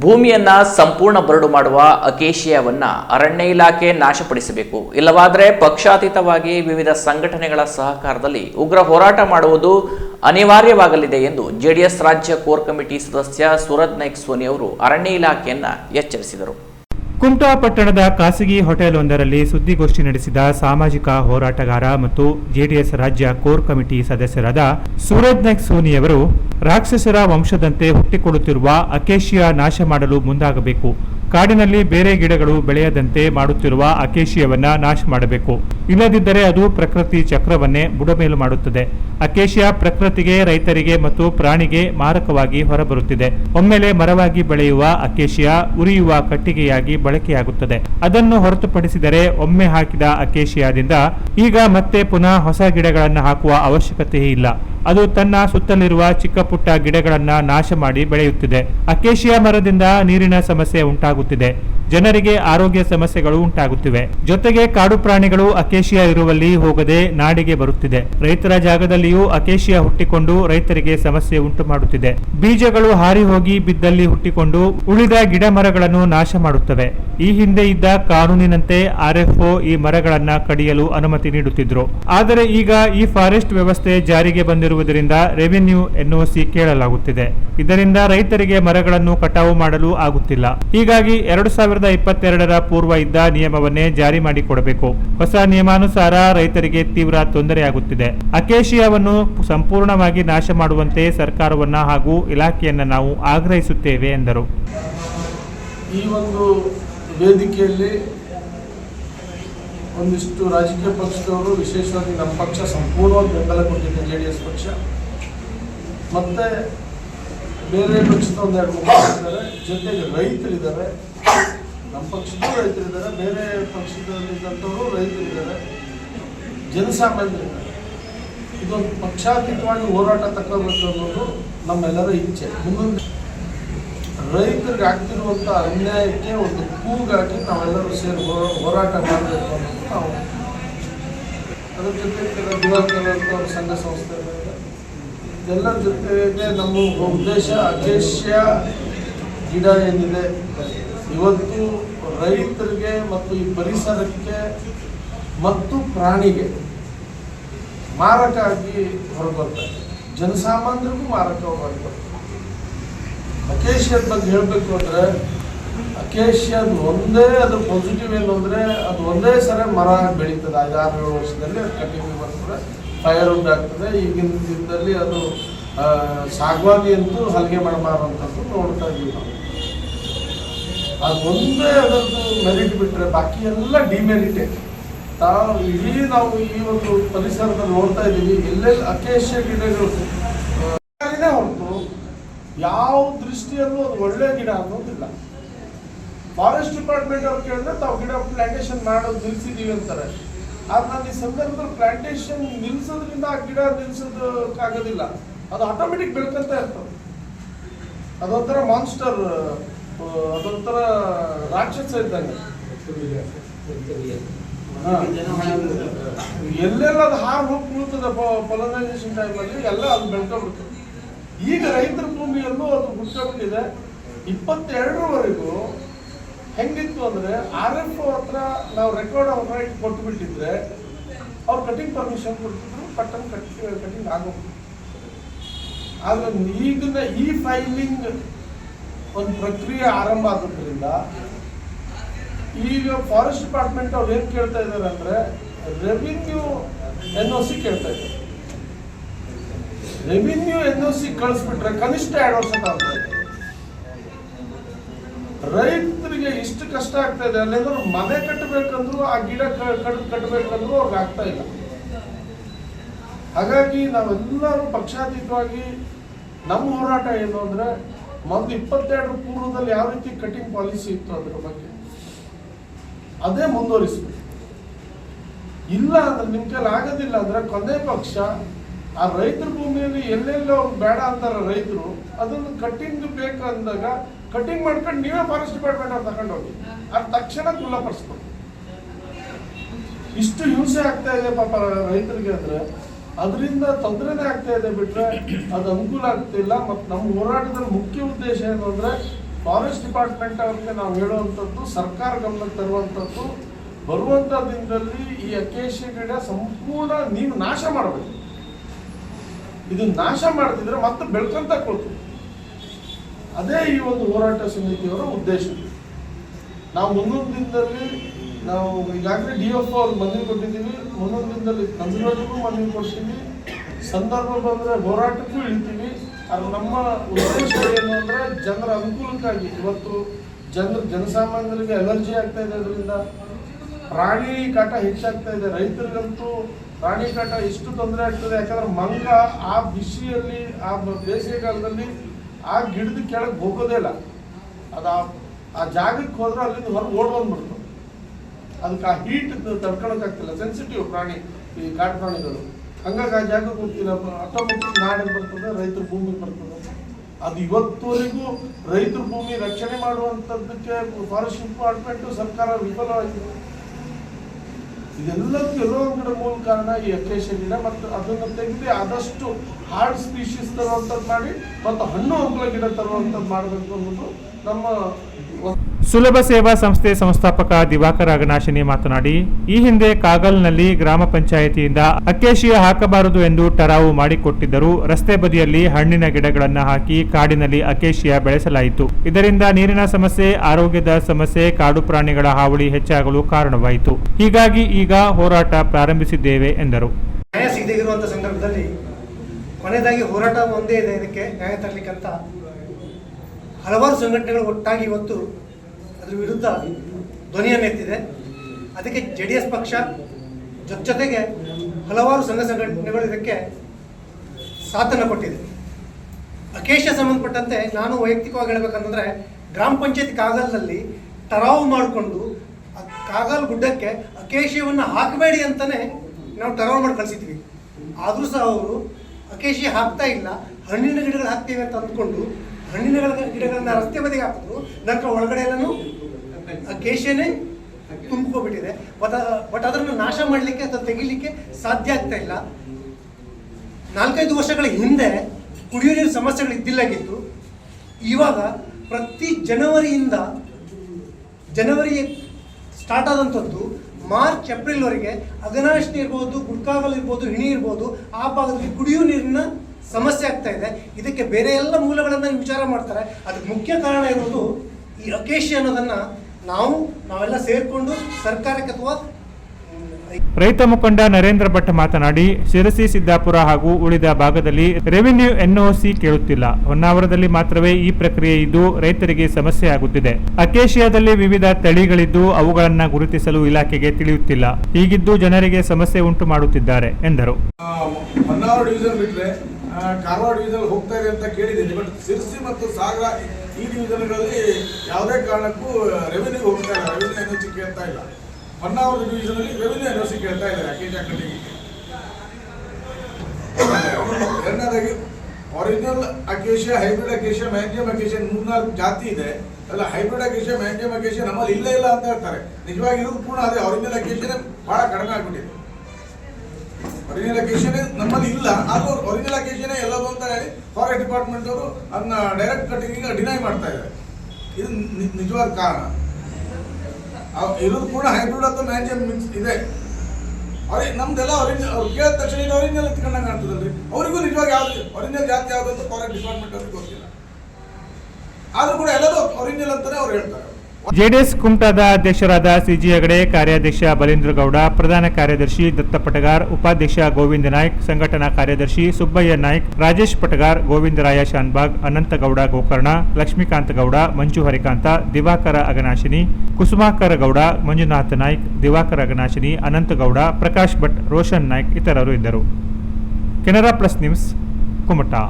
ಭೂಮಿಯನ್ನ ಸಂಪೂರ್ಣ ಬರಡು ಮಾಡುವ ಅಕೇಶಿಯಾವನ್ನ ಅರಣ್ಯ ಇಲಾಖೆ ನಾಶಪಡಿಸಬೇಕು. ಇಲ್ಲವಾದರೆ ಪಕ್ಷಾತೀತವಾಗಿ ವಿವಿಧ ಸಂಘಟನೆಗಳ ಸಹಕಾರದಲ್ಲಿ ಉಗ್ರ ಹೋರಾಟ ಮಾಡುವುದು ಅನಿವಾರ್ಯವಾಗಲಿದೆ ಎಂದು ಜೆಡಿಎಸ್ ರಾಜ್ಯ ಕೋರ್ ಕಮಿಟಿ ಸದಸ್ಯ ಸೂರಜ್ ನಾಯ್ಕ್ ಸೋನಿ ಅವರು ಅರಣ್ಯ ಇಲಾಖೆಯನ್ನ ಎಚ್ಚರಿಸಿದರು. ಕುಮಟಾ ಪಟ್ಟಣದ ಖಾಸಗಿ ಹೋಟೆಲ್ ಒಂದರಲ್ಲಿ ಸುದ್ದಿಗೋಷ್ಠಿ ನಡೆಸಿದ ಸಾಮಾಜಿಕ ಹೋರಾಟಗಾರ ಮತ್ತು ಜೆಡಿಎಸ್ ರಾಜ್ಯ ಕೋರ್ ಕಮಿಟಿ ಸದಸ್ಯರಾದ ಸೂರಜ್ ನಾಯ್ಕ್ ಸೋನಿಯವರು ರಾಕ್ಷಸರ ವಂಶದಂತೆ ಹುಟ್ಟಿಕೊಳ್ಳುತ್ತಿರುವ ಅಕೇಶಿಯಾ ನಾಶ ಮಾಡಲು ಮುಂದಾಗಬೇಕು. ಕಾಡಿನಲ್ಲಿ ಬೇರೆ ಗಿಡಗಳು ಬೆಳೆಯದಂತೆ ಮಾಡುತ್ತಿರುವ ಅಕೇಶಿಯವನ್ನ ನಾಶ ಮಾಡಬೇಕು. ಇಲ್ಲದಿದ್ದರೆ ಅದು ಪ್ರಕೃತಿ ಚಕ್ರವನ್ನೇ ಬುಡಮೇಲು ಮಾಡುತ್ತದೆ. ಅಕೇಶಿಯ ಪ್ರಕೃತಿಗೆ, ರೈತರಿಗೆ ಮತ್ತು ಪ್ರಾಣಿಗೆ ಮಾರಕವಾಗಿ ಹೊರಬರುತ್ತಿದೆ. ಒಮ್ಮೆಲೆ ಮರವಾಗಿ ಬೆಳೆಯುವ ಅಕೇಶಿಯ ಉರಿಯುವ ಕಟ್ಟಿಗೆಯಾಗಿ ಬಳಕೆಯಾಗುತ್ತದೆ. ಅದನ್ನು ಹೊರತುಪಡಿಸಿದರೆ ಒಮ್ಮೆ ಹಾಕಿದ ಅಕೇಶಿಯಾದಿಂದ ಈಗ ಮತ್ತೆ ಪುನಃ ಹೊಸ ಗಿಡಗಳನ್ನು ಹಾಕುವ ಅವಶ್ಯಕತೆಯೇ ಇಲ್ಲ. ಅದು ತನ್ನ ಸುತ್ತಲಿರುವ ಚಿಕ್ಕ ಪುಟ್ಟ ಗಿಡಗಳನ್ನ ನಾಶ ಮಾಡಿ ಬೆಳೆಯುತ್ತಿದೆ. ಅಕೇಶಿಯಾ ಮರದಿಂದ ನೀರಿನ ಸಮಸ್ಯೆ ಉಂಟಾಗುತ್ತಿದೆ. ಜನರಿಗೆ ಆರೋಗ್ಯ ಸಮಸ್ಯೆಗಳು ಉಂಟಾಗುತ್ತಿವೆ. ಜೊತೆಗೆ ಕಾಡು ಪ್ರಾಣಿಗಳು ಅಕೇಶಿಯಾ ಇರುವಲ್ಲಿ ಹೋಗದೆ ನಾಡಿಗೆ ಬರುತ್ತಿದೆ. ರೈತರ ಜಾಗದಲ್ಲಿಯೂ ಅಕೇಶಿಯಾ ಹುಟ್ಟಿಕೊಂಡು ರೈತರಿಗೆ ಸಮಸ್ಯೆ ಉಂಟು ಮಾಡುತ್ತಿದೆ. ಬೀಜಗಳು ಹಾರಿ ಹೋಗಿ ಬಿದ್ದಲ್ಲಿ ಹುಟ್ಟಿಕೊಂಡು ಉಳಿದ ಗಿಡ ಮರಗಳನ್ನು ನಾಶ ಮಾಡುತ್ತವೆ. ಈ ಹಿಂದೆ ಇದ್ದ ಕಾನೂನಿನಂತೆ ಆರ್ಎಫ್ಒ ಈ ಮರಗಳನ್ನ ಕಡಿಯಲು ಅನುಮತಿ ನೀಡುತ್ತಿದ್ರು. ಆದರೆ ಈಗ ಈ ಫಾರೆಸ್ಟ್ ವ್ಯವಸ್ಥೆ ಜಾರಿಗೆ ಬಂದಿರುವುದರಿಂದ ರೆವಿನ್ಯೂ ಎನ್ಒಸಿ ಕೇಳಲಾಗುತ್ತಿದೆ. ಇದರಿಂದ ರೈತರಿಗೆ ಮರಗಳನ್ನು ಕಟಾವು ಮಾಡಲು ಆಗುತ್ತಿಲ್ಲ. ಹೀಗಾಗಿ ಎರಡು ಸಾವಿರದ ಇಪ್ಪತ್ತೆರಡರ ಪೂರ್ವ ಇದ್ದ ನಿಯಮವನ್ನೇ ಜಾರಿ ಮಾಡಿಕೊಡಬೇಕು. ಹೊಸ ನಿಯಮಾನುಸಾರ ರೈತರಿಗೆ ತೀವ್ರ ತೊಂದರೆಯಾಗುತ್ತಿದೆ. ಅಕೇಶಿಯಾವನ್ನು ಸಂಪೂರ್ಣವಾಗಿ ನಾಶ ಮಾಡುವಂತೆ ಸರ್ಕಾರವನ್ನ ಹಾಗೂ ಇಲಾಖೆಯನ್ನ ನಾವು ಆಗ್ರಹಿಸುತ್ತೇವೆ, ಎಂದರು. ಈ ಒಂದು ವೇದಿಕೆಯಲ್ಲಿ ಒಂದಿಷ್ಟು ರಾಜಕೀಯ ಪಕ್ಷದವರು, ವಿಶೇಷವಾಗಿ ನಮ್ಮ ಪಕ್ಷ, ಸಂಪೂರ್ಣವಾಗಿ ಬೆಂಬಲ ಕೊಟ್ಟಿದೆ ಜೆ ಡಿ ಎಸ್ ಪಕ್ಷ. ಮತ್ತೆ ಬೇರೆ ಪಕ್ಷದ ಒಂದೆರಡು ಮುಖಂಡರಿದ್ದಾರೆ. ಜೊತೆಗೆ ರೈತರಿದ್ದಾರೆ. ಪಕ್ಷದ ರೈತರಿದ್ದಾರೆ ಬೇರೆ ಪಕ್ಷದಲ್ಲಿದ್ದಂಥವರು ರೈತರಿದ್ದಾರೆ ಜನಸಾಮಾನ್ಯರಿದ್ದಾರೆ ಇದೊಂದು ಪಕ್ಷಾತೀತವಾಗಿ ಹೋರಾಟ ತಗೋಬೇಕು ಅನ್ನೋದು ನಮ್ಮೆಲ್ಲರ ಇಚ್ಛೆ. ಮುಂದೊಂದು ರೈತರಿಗೆ ಆಗ್ತಿರುವಂಥ ಅನ್ಯಾಯಕ್ಕೆ ಒಂದು ಕೂಗಾಗಿ ನಾವೆಲ್ಲರೂ ಸೇರಿ ಹೋರಾಟ ಮಾಡಬೇಕು ಅನ್ನೋದು ನಾವು ಅದ್ರ ಜೊತೆ ಕೆಲವು ಸಂಘ ಸಂಸ್ಥೆಗಳಿದೆ. ಎಲ್ಲರ ಜೊತೆಗೆ ನಮ್ಮ ಉದ್ದೇಶ ಅಕೇಶ್ಯ ಗಿಡ ಏನಿದೆ ಇವತ್ತು ರೈತರಿಗೆ ಮತ್ತು ಈ ಪರಿಸರಕ್ಕೆ ಮತ್ತು ಪ್ರಾಣಿಗೆ ಮಾರಕ ಆಗಿ ಹೊರಬರ್ತಾರೆ ಜನಸಾಮಾನ್ಯರಿಗೂ ಮಾರಕವಾಗಿ ಬರ್ತದೆ. ಅಕೇಶಿಯದ ಬಗ್ಗೆ ಹೇಳಬೇಕು ಅಂದರೆ ಅಕೇಶಿಯದ ಒಂದೇ ಅದು ಪಾಸಿಟಿವ್ ಏನು ಅಂದರೆ, ಅದು ಒಂದೇ ಸರಿ ಮರ ಬೆಳೀತದೆ. ಐದಾರು ಏಳು ವರ್ಷದಲ್ಲಿ ಅದು ಕಂಟಿನ್ಯೂ ಬರ್ತದೆ. ಫೈರ್ ಔಟ್ ಆಗ್ತದೆ. ಈಗಿನ ದಿನದಲ್ಲಿ ಅದು ಸಾಗ್ವಾನಿ ಅಂತೂ ಹಲಿಗೆ ಮಾಡಬಾರಂಥದ್ದು ನೋಡ್ತಾ ಇದ್ದೀವಿ ನಾವು. ಅದು ಒಂದೇ ಅದರದ್ದು ಮೆರಿಟ್ ಬಿಟ್ಟರೆ ಬಾಕಿ ಎಲ್ಲ ಡಿಮೆರಿಟೇ ತಾವು ಇಡೀ ನಾವು ಈ ಒಂದು ಪರಿಸರದಲ್ಲಿ ನೋಡ್ತಾ ಇದ್ದೀವಿ, ಎಲ್ಲೆಲ್ಲಿ ಅಕೇಶ್ಯ ಗಿಡಗಳು ಹೊರತು ಯಾವ ದೃಷ್ಟಿಯಲ್ಲೂ ಅದು ಒಳ್ಳೆ ಗಿಡ ಅನ್ನೋದಿಲ್ಲ. ಫಾರೆಸ್ಟ್ ಡಿಪಾರ್ಟ್ಮೆಂಟ್ ಅವ್ರು ಕೇಳಿದ್ರೆ ತಾವು ಗಿಡ ಪ್ಲಾಂಟೇಶನ್ ಮಾಡೋದು ನಿಲ್ಸಿದೀವಿ ಅಂತಾರೆ. ಆದ್ರೆ ನಾನು ಈ ಸಂದರ್ಭದಲ್ಲಿ ಪ್ಲಾಂಟೇಶನ್ ನಿಲ್ಸೋದ್ರಿಂದ ಆ ಗಿಡ ನಿಲ್ಸೋದಕ್ಕಾಗೋದಿಲ್ಲ. ಅದು ಆಟೋಮೆಟಿಕ್ ಬೆಳ್ಕೊಂತ ಇರ್ತದೆ. ಅದೊಂಥರ ಮಾನ್ಸ್ಟರ್ ಅದೊಂಥರ ರಾಕ್ಷಸ ಇದ್ದಂಗೆ. ಎಲ್ಲೆಲ್ಲ ಅದು ಹಾರು ಹೋಗಿ ಬೀಳ್ತದೆ ಪೊಲನೈಸೇಷನ್ ಟೈಮಲ್ಲಿ ಎಲ್ಲ ಅದು ಬೆಳ್ಕೊಂಡ್ಬಿಡ್ತದೆ. ಈಗ ರೈತರ ಭೂಮಿಯಲ್ಲೂ ಅದು ಹುಟ್ಕೊಂಡ್ಬಿಟ್ಟಿದೆ ಇಪ್ಪತ್ತೆರಡರವರೆಗೂ ಹೆಂಗಿತ್ತು ಅಂದ್ರೆ ಆರ್ ಎಫ್ ಹತ್ರ ನಾವು ರೆಕಾರ್ಡ್ ರೈಟ್ ಕೊಟ್ಟು ಬಿಟ್ಟಿದ್ರೆ ಅವ್ರು ಕಟಿಂಗ್ ಪರ್ಮಿಷನ್ ಕೊಡ್ತಿದ್ರು ಪಟ್ಟನ್ ಕಟ್ ಕಟಿಂಗ್ ಆಗೋದು ಆದ್ರೆ ಈಗಿನ ಈ ಫೈಲಿಂಗ್ ಒಂದು ಪ್ರಕ್ರಿಯೆ ಆರಂಭ ಆಗೋದ್ರಿಂದ ಈಗ ಫಾರೆಸ್ಟ್ ಡಿಪಾರ್ಟ್ಮೆಂಟ್ ಅವ್ರು ಏನು ಕೇಳ್ತಾ ಇದ್ದಾರೆ ಅಂದ್ರೆ ರೆವಿನ್ಯೂ ಎನ್ ಒ ಸಿ ಕೇಳ್ತಾ ಇದ್ದಾರೆ. ರೆವಿನ್ಯೂ ಎನ್ ಒ ಸಿ ಕಳಿಸ್ಬಿಟ್ರೆ ಕನಿಷ್ಠ ಎರಡು ವರ್ಷ ಇದೆ. ರೈತರಿಗೆ ಇಷ್ಟು ಕಷ್ಟ ಆಗ್ತಾ ಇದೆ, ಅಲ್ಲೇನಾದ್ರು ಮನೆ ಕಟ್ಟಬೇಕಂದ್ರು ಆ ಗಿಡ ಕಟ್ಟಬೇಕಂದ್ರು ಅವ್ರಿಗೆ ಆಗ್ತಾ ಇಲ್ಲ. ಹಾಗಾಗಿ ನಾವೆಲ್ಲರೂ ಪಕ್ಷಾತೀತವಾಗಿ ನಮ್ಮ ಹೋರಾಟ ಏನು ಅಂದ್ರೆ ಮೊದಲು ಇಪ್ಪತ್ತೆರಡರ ಪೂರ್ವದಲ್ಲಿ ಯಾವ ರೀತಿ ಕಟಿಂಗ್ ಪಾಲಿಸಿ ಇತ್ತು ಅದರ ಬಗ್ಗೆ? ಅದೇ ಮುಂದುವರಿಸಬೇಕು. ಇಲ್ಲ ಅಂದ್ರೆ ನಿಮ್ ಕೈಲಿ ಆಗೋದಿಲ್ಲ ಅಂದ್ರೆ ಕೊನೆ ಪಕ್ಷ ಆ ರೈತರ ಭೂಮಿಯಲ್ಲಿ ಎಲ್ಲೆಲ್ಲೋ ಬೇಡ ಅಂತಾರ ರೈತರು, ಅದನ್ನು ಕಟಿಂಗ್ ಬೇಕಂದಾಗ ಕಟಿಂಗ್ ಮಾಡ್ಕೊಂಡು ನೀವೇ ಫಾರೆಸ್ಟ್ ಡಿಪಾರ್ಟ್ಮೆಂಟ್ ಅವ್ರು ತಗೊಂಡು ಹೋಗಿ. ಅದು ತಕ್ಷಣ ಖುಲ್ಲಪಡಿಸ್ಬೇಕು. ಇಷ್ಟು ಹಿಂಸೆ ಆಗ್ತಾ ಇದೆ ಪಾಪ ರೈತರಿಗೆ ಅಂದ್ರೆ ಅದರಿಂದ ತೊಂದರೆನೇ ಆಗ್ತಾ ಇದೆ ಬಿಟ್ರೆ ಅದು ಅನುಕೂಲ ಆಗ್ತಿಲ್ಲ ಮತ್ತು ನಮ್ಮ ಹೋರಾಟದ ಮುಖ್ಯ ಉದ್ದೇಶ ಏನು ಅಂದರೆ ಫಾರೆಸ್ಟ್ ಡಿಪಾರ್ಟ್ಮೆಂಟ್ ಅವ್ರಿಗೆ ನಾವು ಹೇಳುವಂಥದ್ದು, ಸರ್ಕಾರ ಗಮನಕ್ಕೆ ತರುವಂಥದ್ದು, ಬರುವಂಥ ದಿನದಲ್ಲಿ ಈ ಅಕೇಶಿ ಗಿಡ ಸಂಪೂರ್ಣ ನೀವು ನಾಶ ಮಾಡಬೇಕು. ಇದು ನಾಶ ಮಾಡ್ತಿದ್ರೆ ಮತ್ತೆ ಬೆಳ್ಕೊಂತ ಕೊಡ್ತೀವಿ ಅದೇ ಈ ಒಂದು ಹೋರಾಟ ಸಮಿತಿಯವರ ಉದ್ದೇಶ. ನಾವು ಮುಂದೊಂದು ದಿನದಲ್ಲಿ ನಾವು ಈಗಾಗಲೇ ಡಿ ಎಫ್ ಅವ್ರಿಗೆ ಮನವಿ ಕೊಟ್ಟಿದ್ದೀವಿ ಮುಂದೊಂದು ದಿನದಲ್ಲಿ ಕನ್ಸರ್ವೇಟಿವ್ಗೂ ಮನವಿ ಕೊಡ್ತೀವಿ ಸಂದರ್ಭ ಬಂದರೆ ಹೋರಾಟಕ್ಕೂ ಇಳಿತೀವಿ. ಅದು ನಮ್ಮ ಉದ್ದೇಶ ಏನು ಅಂದರೆ ಜನರ ಅನುಕೂಲಕ್ಕಾಗಿ. ಇವತ್ತು ಜನರ ಜನಸಾಮಾನ್ಯರಿಗೆ ಅಲರ್ಜಿ ಆಗ್ತಾ ಇದೆ ಅದರಿಂದ ಪ್ರಾಣಿ ಕಾಟ ಹೆಚ್ಚಾಗ್ತಾ ಇದೆ. ರೈತರಿಗಂತೂ ಪ್ರಾಣಿ ಕಾಟ ಎಷ್ಟು ತೊಂದರೆ ಆಗ್ತದೆ. ಯಾಕಂದ್ರೆ ಮಂಗ ಆ ಬಿಸಿಯಲ್ಲಿ, ಆ ಬೇಸಿಗೆ ಕಾಲದಲ್ಲಿ ಆ ಗಿಡದ ಕೆಳಗೆ ಹೋಗೋದೇ ಇಲ್ಲ. ಅದು ಆ- ಜಾಗಕ್ಕೆ ಹೋದ್ರೆ ಅಲ್ಲಿಂದ ಹೊರಗೆ ಓಡ್ ಬಂದ್ಬಿಡ್ತು ಅದಕ್ಕೆ ಆ ಹೀಟ್ ತಡ್ಕೊಳಕ್ಕಾಗ್ತಿಲ್ಲ ಸೆನ್ಸಿಟಿವ್ ಪ್ರಾಣಿ ಈ ಕಾಡು ಪ್ರಾಣಿಗಳು ಹಂಗಾಗಿ ಆ ಜಾಗ ಹೋಗ್ತಿಲ್ಲ ಆಟೋಮೆಟಿಕ್ ನಾಡಿಗೆ ಬರ್ತದೆ, ರೈತರ ಭೂಮಿಗೆ ಬರ್ತದೆ. ಅದು ಇವತ್ತುವರೆಗೂ ರೈತರ ಭೂಮಿ ರಕ್ಷಣೆ ಮಾಡುವಂಥದ್ದಕ್ಕೆ ಫಾರೆಸ್ಟ್ ಡಿಪಾರ್ಟ್ಮೆಂಟ್ ಸರ್ಕಾರ ವಿಫಲವಾಗಿದೆ. ಇದೆಲ್ಲದಕ್ಕೂ ಎಲ್ಲೋ ಗಿಡ ಮೂಲ ಕಾರಣ ಈ ಅಕೇಶನ್ ಗಿಡ ಮತ್ತು ಅದನ್ನು ತೆಗೆದು ಆದಷ್ಟು ಹಾರ್ಡ್ ಸ್ಪೀಶೀಸ್ ತರುವಂಥದ್ದು ಮಾಡಿ ಮತ್ತು ಹಣ್ಣು ಹಂಪಲ ಗಿಡ ತರುವಂಥದ್ದು ಮಾಡಬೇಕು ಅನ್ನೋದು ನಮ್ಮ ಸುಲಭ ಸೇವಾ ಸಂಸ್ಥೆ ಸಂಸ್ಥಾಪಕ ದಿವಾಕರ ಅಗನಾಶಿನಿ ಮಾತನಾಡಿ, ಈ ಹಿಂದೆ ಕಾಗಲ್ನಲ್ಲಿ ಗ್ರಾಮ ಪಂಚಾಯಿತಿಯಿಂದ ಅಕ್ಕೇಶಿಯ ಹಾಕಬಾರದು ಎಂದು ಟರಾವು ಮಾಡಿಕೊಟ್ಟಿದ್ದರು, ರಸ್ತೆ ಬದಿಯಲ್ಲಿ ಹಣ್ಣಿನ ಗಿಡಗಳನ್ನು ಹಾಕಿ ಕಾಡಿನಲ್ಲಿ ಅಕೇಶಿಯ ಬೆಳೆಸಲಾಯಿತು. ಇದರಿಂದ ನೀರಿನ ಸಮಸ್ಯೆ, ಆರೋಗ್ಯದ ಸಮಸ್ಯೆ, ಕಾಡು ಪ್ರಾಣಿಗಳ ಹಾವಳಿ ಹೆಚ್ಚಾಗಲು ಕಾರಣವಾಯಿತು. ಹೀಗಾಗಿ ಈಗ ಹೋರಾಟ ಪ್ರಾರಂಭಿಸಿದ್ದೇವೆ, ಎಂದರು. ಕೊನೆಯದಾಗಿ ಹೋರಾಟ ಒಂದೇ ಇದೆ ಇದಕ್ಕೆ ನ್ಯಾಯ ಹಲವಾರು ಸಂಘಟನೆಗಳು ಒಟ್ಟಾಗಿ ಇವತ್ತು ಅದ್ರ ವಿರುದ್ಧ ಧ್ವನಿಯನ್ನೆತ್ತಿದೆ ಅದಕ್ಕೆ ಜೆ ಡಿ ಎಸ್ ಪಕ್ಷ ಜೊತೆ ಜೊತೆಗೆ ಹಲವಾರು ಸಂಘ ಸಂಘಟನೆಗಳು ಇದಕ್ಕೆ ಸಾಥನ್ನು ಕೊಟ್ಟಿದೆ. ಅಕೇಶ ಸಂಬಂಧಪಟ್ಟಂತೆ ನಾನು ವೈಯಕ್ತಿಕವಾಗಿ ಹೇಳಬೇಕಂತಂದ್ರೆ ಗ್ರಾಮ ಪಂಚಾಯತ್ ಕಾಗಲ್ನಲ್ಲಿ ಟರಾವು ಮಾಡಿಕೊಂಡು ಕಾಗಲ್ ಗುಡ್ಡಕ್ಕೆ ಅಕೇಶವನ್ನು ಹಾಕಬೇಡಿ ಅಂತಲೇ ನಾವು ಟರಾವು ಮಾಡಿ ಕಳಿಸಿದ್ವಿ. ಆದರೂ ಸಹ ಅವರು ಅಕೇಶಿ ಹಾಕ್ತಾ ಇಲ್ಲ, ಹಣ್ಣಿನ ಗಿಡಗಳು ಹಾಕ್ತೀವಿ ಅಂತ ಅಂದ್ಕೊಂಡು ಹಣ್ಣಿನ ಗಿಡ- ಗಿಡಗಳನ್ನ ರಸ್ತೆ ಬದಿಗೆ ಹಾಕಿದ್ರು, ನಂತರ ಒಳಗಡೆ ಎಲ್ಲನೂ ಅಕೇಶಿಯನೇ ತುಂಬ್ಕೊಬಿಟ್ಟಿದೆ. ಬಟ್ ಬಟ್ ಅದನ್ನು ನಾಶ ಮಾಡಲಿಕ್ಕೆ ಅಥವಾ ತೆಗಿಲಿಕ್ಕೆ ಸಾಧ್ಯ ಆಗ್ತಾ ಇಲ್ಲ. ನಾಲ್ಕೈದು ವರ್ಷಗಳ ಹಿಂದೆ ಕುಡಿಯುವ ನೀರು ಸಮಸ್ಯೆಗಳು ಇದ್ದಿಲ್ಲಾಗಿತ್ತು ಇವಾಗ ಪ್ರತಿ ಜನವರಿಯಿಂದ ಜನವರಿ ಸ್ಟಾರ್ಟ್ ಆದಂಥದ್ದು, ಮಾರ್ಚ್ ಏಪ್ರಿಲ್ವರೆಗೆ ಅಗನಾಶ್ನಿ ಇರ್ಬೋದು, ಗುಡ್ಕಾಗಲ್ ಇರ್ಬೋದು, ಹಿಣಿ ಇರ್ಬೋದು, ಆ ಭಾಗದಲ್ಲಿ ಕುಡಿಯುವ ನೀರಿನ ಸಮಸ್ಯೆ ಆಗ್ತಾ ಇದೆ. ಇದಕ್ಕೆ ಬೇರೆ ಎಲ್ಲ ಮೂಲಗಳನ್ನು ವಿಚಾರ ಮಾಡ್ತಾರೆ. ಅದಕ್ಕೆ ಮುಖ್ಯ ಕಾರಣ ಇರೋದು ಈ ಅಕೇಶಿ ಅನ್ನೋದನ್ನು ನಾವು ನಾವೆಲ್ಲ ಸೇರಿಕೊಂಡು ಸರ್ಕಾರಕ್ಕೆ ಅಥವಾ ರೈತ ಮುಖಂಡ ನರೇಂದ್ರ ಭಟ್ ಮಾತನಾಡಿ ಶಿರಸಿ ಸಿದ್ದಾಪುರ ಹಾಗೂ ಉಳಿದ ಭಾಗದಲ್ಲಿ ರೆವಿನ್ಯೂ ಎನ್ಒಸಿ ಕೇಳುತ್ತಿಲ್ಲ. ಹೊನ್ನಾವರದಲ್ಲಿ ಮಾತ್ರವೇ ಈ ಪ್ರಕ್ರಿಯೆ ಇದ್ದು ರೈತರಿಗೆ ಸಮಸ್ಯೆ ಆಗುತ್ತಿದೆ. ಅಕೇಶಿಯಾದಲ್ಲಿ ವಿವಿಧ ತಳಿಗಳಿದ್ದು ಅವುಗಳನ್ನು ಗುರುತಿಸಲು ಇಲಾಖೆಗೆ ತಿಳಿಯುತ್ತಿಲ್ಲ. ಹೀಗಿದ್ದು ಜನರಿಗೆ ಸಮಸ್ಯೆ ಉಂಟು ಮಾಡುತ್ತಿದ್ದಾರೆ ಎಂದರು. ಕಾರವಾರ ಡಿವಿಷನ್ ಹೋಗ್ತಾ ಇದೆ ಅಂತ ಕೇಳಿದ್ದೀನಿ. ಬಟ್ ಸಿರ್ಸಿ ಮತ್ತು ಸಾಗರ ಈ ಡಿವಿಷನ್ಗಳಲ್ಲಿ ಯಾವುದೇ ಕಾರಣಕ್ಕೂ ರೆವಿನ್ಯೂ ಹೋಗ್ತಾ ಇಲ್ಲ. ರೆವಿನ್ಯೂ ಎನ್ ಸಿ ಕೇಳ್ತಾ ಇಲ್ಲ. ಹೊನ್ನಾವರ ಡಿವಿಜನ್ ಅಲ್ಲಿ ರೆವಿನ್ಯೂ ಎನ್ ಸಿ ಕೇಳ್ತಾ ಇದ್ದಾರೆ. ಅಕೇಜ್ ಕಟ್ಟಿಗೆ ಎರಡನೇದಾಗಿ original acacia hybrid acacia mangium acacia ಮೂರ್ನಾಲ್ಕು ಜಾತಿ ಇದೆ. ಅಲ್ಲ ಹೈಬ್ರಿಡ್ ಅಕೇಶಿಯಾ ಮ್ಯಾಂಜಿಯಂ ಅಕೇಶಿಯಾ ನಮ್ಮಲ್ಲಿ ಇಲ್ಲ ಇಲ್ಲ ಅಂತ ಹೇಳ್ತಾರೆ. ನಿಜವಾಗಿ ಇರೋದು ಪೂರ್ಣ ಅದೇ. ಒರಿಜಿನಲ್ ಅಕೇಶಿಯಾನೇ ಬಹಳ ಕಡಿಮೆ ಆಗ್ಬಿಟ್ಟಿದೆ. ಒರಿಜಿನಲ್ ಅಕೇಶನ್ ನಮ್ಮಲ್ಲಿ ಇಲ್ಲ. ಆದ್ರೂ ಒರಿಜಿನಲ್ ಅಕೇಶನ್ ಎಲ್ಲದು ಅಂತ ಹೇಳಿ ಫಾರೆಸ್ಟ್ ಡಿಪಾರ್ಟ್ಮೆಂಟ್ ಅವರು ಅದನ್ನ ಡೈರೆಕ್ಟ್ ಕಟಿಂಗ್ ಡಿನೈ ಮಾಡ್ತಾ ಇದ್ದಾರೆ. ಇದು ನಿಜವಾದ ಕಾರಣ. ಇರೋದು ಕೂಡ ಹೈಬ್ರಿಡ್ ಅಥವಾ ಮ್ಯಾಜಿಯಂ ಮಿನ್ಸ್ ಇದೆ. ಅವ್ರಿಗೆ ನಮ್ದೆಲ್ಲ ಒರಿಜಿನಲ್ ಅವ್ರು ಕೇಳಿದ ತಕ್ಷಣ ಇದು ಒರಿಜಿನಲ್ ಎತ್ಕೊಂಡಂಗೆ ಕಾಣ್ತದಲ್ರಿ? ಅವರಿಗೂ ನಿಜವಾಗಿ ಯಾವ್ದು ಒರಿಜಿನಲ್ ಜಾತಿ ಯಾವ್ದು ಅಂತ ಫಾರೆಸ್ಟ್ ಡಿಪಾರ್ಟ್ಮೆಂಟ್ ಅವ್ರಿಗೆ ಗೊತ್ತಿಲ್ಲ. ಆದ್ರೂ ಕೂಡ ಎಲ್ಲರೂ ಒರಿಜಿನಲ್ ಅಂತಾನೆ ಅವ್ರು ಹೇಳ್ತಾರೆ. ಜೆಡಿಎಸ್ ಕುಮಟಾದ ಅಧ್ಯಕ್ಷರಾದ ಸಿಜಿ ಹೆಗಡೆ, ಕಾರ್ಯಾಧ್ಯಕ್ಷ ಬಲೇಂದ್ರಗೌಡ, ಪ್ರಧಾನ ಕಾರ್ಯದರ್ಶಿ ದತ್ತ ಪಟಗಾರ್, ಉಪಾಧ್ಯಕ್ಷ ಗೋವಿಂದ ನಾಯ್ಕ್, ಸಂಘಟನಾ ಕಾರ್ಯದರ್ಶಿ ಸುಬ್ಬಯ್ಯ ನಾಯ್ಕ್, ರಾಜೇಶ್ ಪಟಗಾರ್ ಗೋವಿಂದರಾಯ ಶಾನ್ಬಾಗ್, ಅನಂತಗೌಡ ಗೋಕರ್ಣ, ಲಕ್ಷ್ಮೀಕಾಂತ ಗೌಡ, ಮಂಜು ಹರಿಕಾಂತ, ದಿವಾಕರ ಅಗನಾಶಿನಿ, ಕುಸುಮಾಕರ ಗೌಡ, ಮಂಜುನಾಥ ನಾಯ್ಕ್, ದಿವಾಕರ ಅಗನಾಶಿನಿ, ಅನಂತಗೌಡ, ಪ್ರಕಾಶ್ ಭಟ್, ರೋಷನ್ ನಾಯ್ಕ್ ಇತರರು ಇದ್ದರು. Canara plus news, Kumta.